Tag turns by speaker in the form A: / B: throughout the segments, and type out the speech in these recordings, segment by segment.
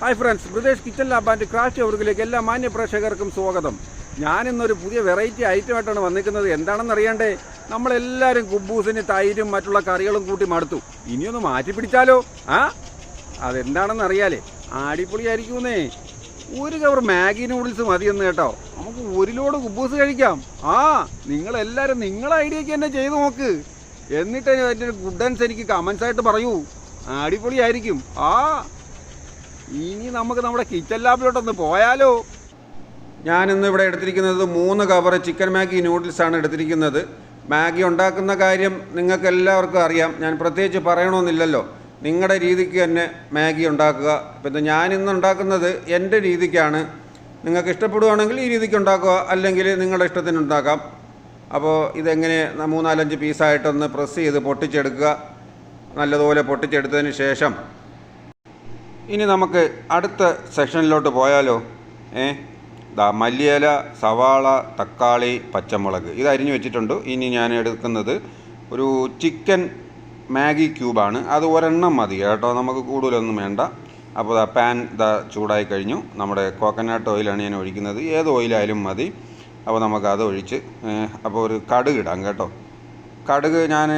A: Hi friends Brithesh kitchen lab and craft വർക്കിലേക്ക് എല്ലാ മാന്യ പ്രേക്ഷകർക്കും സ്വാഗതം. ഞാനിന്നൊരു പുതിയ വെറൈറ്റി ഐറ്റമായിട്ടാണ് വന്നിരിക്കുന്നത്. എന്താണെന്ന് അറിയണ്ടേ? നമ്മളെല്ലാവരും കുബൂസിന് തൈരും മറ്റുള്ള കറികളും കൂട്ടി മടുത്തു. ഇനിയൊന്ന് മാറ്റി പിടിച്ചാലോ? ആ? അതെന്താണെന്ന് അറിയാലേ? ആടിപ്പൊളിയായിരിക്കുന്നേ ഒരു കവർ മാഗി നൂഡിൽസ് മതിയെന്ന് കേട്ടോ. നമുക്ക് ഒരു ലോഡ് കുബൂസ് കഴിക്കാം. ആ നിങ്ങളെല്ലാവരും നിങ്ങളെ ഐഡിയക്ക് തന്നെ ചെയ്തു നോക്ക്. എന്നിട്ട് അതിന്റെ ഗുഡൻസ് എനിക്ക് കമൻസ് ആയിട്ട് പറയൂ. അടിപൊളിയായിരിക്കും. ആ ഇനി നമുക്ക് നമ്മുടെ കിച്ചൺ ലാബിലോട്ടൊന്ന് പോയാലോ? ഞാനിന്ന് ഇവിടെ എടുത്തിരിക്കുന്നത് മൂന്ന് കവർ ചിക്കൻ മാഗി നൂഡിൽസാണ് എടുത്തിരിക്കുന്നത്. മാഗി ഉണ്ടാക്കുന്ന കാര്യം നിങ്ങൾക്ക് എല്ലാവർക്കും അറിയാം. ഞാൻ പ്രത്യേകിച്ച് പറയണമെന്നില്ലല്ലോ നിങ്ങളുടെ രീതിക്ക് തന്നെ മാഗി ഉണ്ടാക്കുക. പിന്നെ ഞാനിന്ന് ഉണ്ടാക്കുന്നത് എന്റെ രീതിക്കാണ്. നിങ്ങൾക്ക് ഇഷ്ടപ്പെടുവാണെങ്കിൽ ഈ രീതിക്ക് ഉണ്ടാക്കുക. അല്ലെങ്കിൽ നിങ്ങളുടെ ഇഷ്ടത്തിന് ഉണ്ടാക്കാം. അപ്പോൾ ഇതെങ്ങനെ മൂന്നാലഞ്ച് പീസായിട്ടൊന്ന് പ്രസ് ചെയ്ത് പൊട്ടിച്ചെടുക്കുക. നല്ലതുപോലെ പൊട്ടിച്ചെടുത്തതിന് ശേഷം ഇനി നമുക്ക് അടുത്ത സെക്ഷനിലോട്ട് പോയാലോ? ഏ? ദാ മല്ലിയില സവാള തക്കാളി പച്ചമുളക്. ഇത് അരിഞ്ഞു വെച്ചിട്ടുണ്ട്. ഇനി ഞാൻ എടുക്കുന്നത് ഒരു ചിക്കൻ മാഗി ക്യൂബാണ്. അത് ഒരെണ്ണം മതി കേട്ടോ. നമുക്ക് കൂടുതലൊന്നും വേണ്ട. അപ്പോൾ ദാ പാൻ ദാ ചൂടായി കഴിഞ്ഞു. നമ്മുടെ കോക്കനട്ട് ഓയിലാണ് ഞാൻ ഒഴിക്കുന്നത്. ഏത് ഓയിലായാലും മതി. അപ്പോൾ നമുക്ക് അത് ഒഴിച്ച് അപ്പോൾ ഒരു കടുക് ഇടാം കേട്ടോ. കടുക് ഞാൻ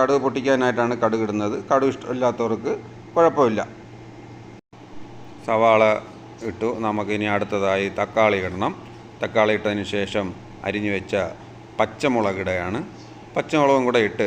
A: കടുക് പൊട്ടിക്കാനായിട്ടാണ് കടുക് ഇടുന്നത്. കടുക് ഇഷ്ടമില്ലാത്തവർക്ക് കുഴപ്പമില്ല. സവാള ഇട്ടു. നമുക്കിനി അടുത്തതായി തക്കാളി ഇടണം. തക്കാളി ഇട്ടതിന് ശേഷം അരിഞ്ഞു വെച്ച പച്ചമുളകിടയാണ് പച്ചമുളകും കൂടെ ഇട്ട്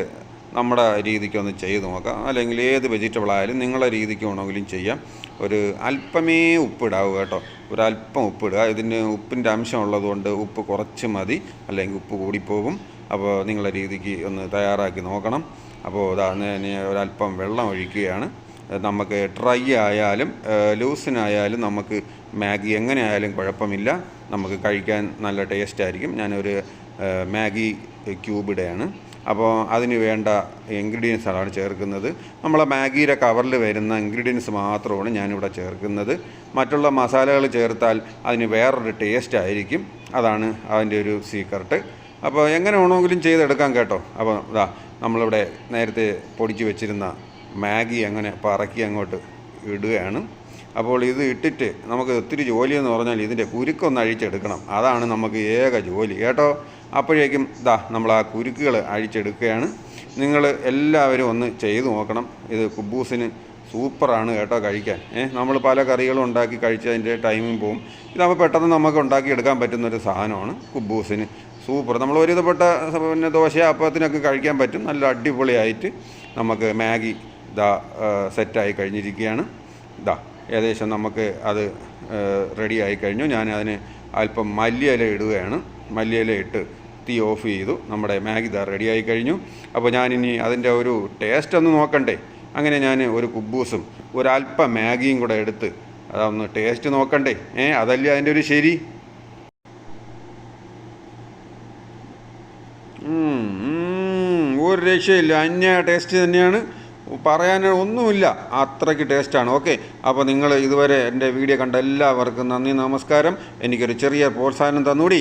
A: നമ്മുടെ രീതിക്കൊന്ന് ചെയ്ത് നോക്കാം. അല്ലെങ്കിൽ ഏത് വെജിറ്റബിൾ ആയാലും നിങ്ങളുടെ രീതിക്ക് വേണമെങ്കിലും ചെയ്യാം. ഒരു അല്പമേ ഉപ്പിടാവൂ കേട്ടോ. ഒരു അല്പം ഉപ്പിടുക ഇതിന് ഉപ്പിന്റെ അംശം ഉള്ളതുകൊണ്ട് ഉപ്പ് കുറച്ച് മതി. അല്ലെങ്കിൽ ഉപ്പ് കൂടിപ്പോകും. അപ്പോൾ നിങ്ങളുടെ രീതിക്ക് ഒന്ന് തയ്യാറാക്കി നോക്കണം. അപ്പോൾ ഞാൻ ഒരല്പം വെള്ളം ഒഴിക്കുകയാണ്. നമുക്ക് ഡ്രൈ ആയാലും ലൂസിനായാലും നമുക്ക് മാഗി എങ്ങനെ ആയാലും കുഴപ്പമില്ല. നമുക്ക് കഴിക്കാൻ നല്ല ടേസ്റ്റ് ആയിരിക്കും. ഞാനൊരു മാഗി ക്യൂബിടെയാണ് അപ്പോൾ അതിന് വേണ്ട ഇൻഗ്രീഡിയൻസാണ് ചേർക്കുന്നത്. നമ്മളെ മാഗിയുടെ കവറിൽ വരുന്ന ഇൻഗ്രീഡിയൻസ് മാത്രമാണ് ഞാനിവിടെ ചേർക്കുന്നത്. മറ്റുള്ള മസാലകൾ ചേർത്താൽ അതിന് വേറൊരു ടേസ്റ്റ് ആയിരിക്കും. അതാണ് അതിന്റെ ഒരു സീക്രട്ട് അപ്പോൾ എങ്ങനെ വേണമെങ്കിലും ചെയ്തെടുക്കാം കേട്ടോ. അപ്പോൾ ഇതാ നമ്മളിവിടെ നേരത്തെ പൊടിച്ച് വെച്ചിരുന്ന മാഗി അങ്ങനെ പറക്കി അങ്ങോട്ട് ഇടുകയാണ്. അപ്പോൾ ഇത് ഇട്ടിട്ട് നമുക്ക് ഒത്തിരി ജോലി എന്ന് പറഞ്ഞാൽ ഇതിന്റെ കുരുക്കൊന്ന് അഴിച്ചെടുക്കണം. അതാണ് നമുക്ക് ഏക ജോലി. കേട്ടോ? അപ്പോഴേക്കും ഇതാ നമ്മൾ ആ കുരുക്കുകൾ അഴിച്ചെടുക്കുകയാണ്. നിങ്ങൾ എല്ലാവരും ഒന്ന് ചെയ്തു നോക്കണം. ഇത് കുബൂസിന് സൂപ്പറാണ് കേട്ടോ കഴിക്കാൻ. ഏഹ് നമ്മൾ പല കറികളും ഉണ്ടാക്കി കഴിച്ചതിന്റെ ടൈമിങ് പോവും. ഇതാകുമ്പോൾ പെട്ടെന്ന് നമുക്ക് ഉണ്ടാക്കി എടുക്കാൻ പറ്റുന്നൊരു സാധനമാണ് കുബൂസിന് സൂപ്പർ. നമ്മൾ ഒരു വിധപ്പെട്ട സ- പിന്നെ ദോശ അപ്പത്തിനൊക്കെ കഴിക്കാൻ പറ്റും. നല്ല അടിപൊളിയായിട്ട് നമുക്ക് മാഗി ഇതാ സെറ്റായി കഴിഞ്ഞിരിക്കുകയാണ്. ഇതാ ഏകദേശം നമുക്ക് അത് റെഡി ആയി കഴിഞ്ഞു. ഞാൻ അതിന് അല്പം മല്ലിയില ഇടുകയാണ്. മല്ലിയില ഇട്ട് തീ ഓഫ് ചെയ്തു. നമ്മുടെ മാഗി ദാ റെഡി ആയി കഴിഞ്ഞു. അപ്പോൾ ഞാനിനി അതിന്റെ ഒരു ടേസ്റ്റ് ഒന്ന് നോക്കണ്ടേ? അങ്ങനെ ഞാൻ ഒരു കുബൂസും ഒരല്പം മാഗിയും കൂടെ എടുത്ത് അതൊന്ന് ടേസ്റ്റ് നോക്കണ്ടേ? ഏ അതല്ലേ അതിന്റെ ഒരു ശരി? ഒരു രക്ഷയില്ല. അന്യ ടേസ്റ്റ് തന്നെയാണ്. പറയാൻ ഒന്നുമില്ല. അത്രയ്ക്ക് ടേസ്റ്റാണ് ഓക്കെ അപ്പോൾ നിങ്ങൾ ഇതുവരെ എന്റെ വീഡിയോ കണ്ട എല്ലാവർക്കും നന്ദി നമസ്കാരം. എനിക്കൊരു ചെറിയ പ്രോത്സാഹനം തന്നൂടി.